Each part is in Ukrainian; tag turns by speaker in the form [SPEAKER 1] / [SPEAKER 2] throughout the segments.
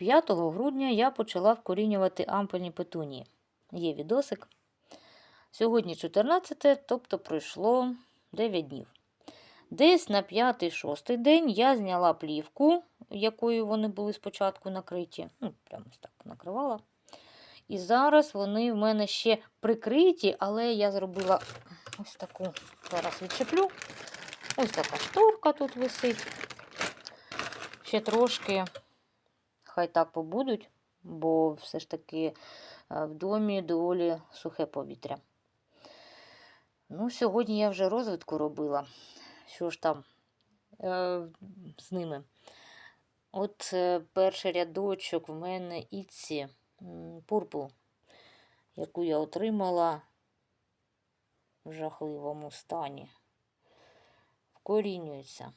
[SPEAKER 1] 5 грудня я почала вкорінювати ампельні петунії. Є відосик. Сьогодні 14, тобто пройшло 9 днів. Десь на 5-6 день я зняла плівку, якою вони були спочатку накриті. Ну, прямо так накривала. І зараз вони в мене ще прикриті, але я зробила ось таку, зараз відчеплю. Ось така шторка тут висить. Ще трошки хай так побудуть, бо все ж таки е, в домі доволі сухе повітря. Ну, сьогодні я вже розвитку робила. Що ж там е, з ними? От е, перший рядочок в мене Іці Пурпл, яку я отримала в жахливому стані. Вкорінюється.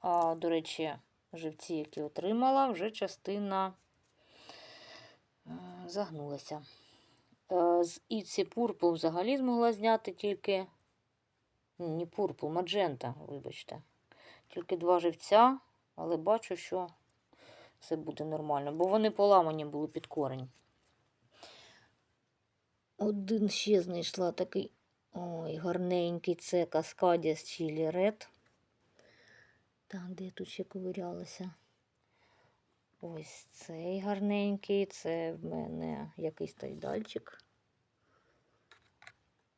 [SPEAKER 1] А, до речі, живці, які отримала, вже частина е, загнулася. Е, З Іці Пурпл взагалі змогла зняти тільки. Ні, Пурпл, Маджента, вибачте. Тільки два живця, але бачу, що все буде нормально, бо вони поламані були під корень. Один ще знайшла такий ой, гарненький це Каскадіс Чілі Ред. Так, де я тут ще ковирялася? Ось цей гарненький, це в мене якийсь тайдальчик.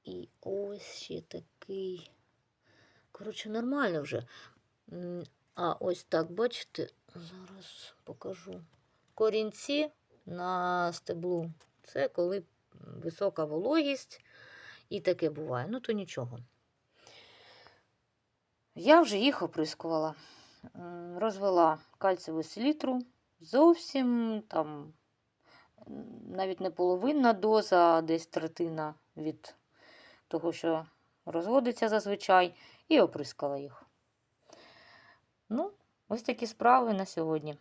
[SPEAKER 1] І ось ще такий. Коротше, нормально вже. А ось так, бачите, зараз покажу. Корінці на стеблу. Це коли висока вологість і таке буває. Ну, то нічого. Я вже їх оприскувала. Розвела кальцеву селітру. Зовсім там навіть не половинна доза, а десь третина від того, що розводиться зазвичай, і оприскала їх. Ну, ось такі справи на сьогодні.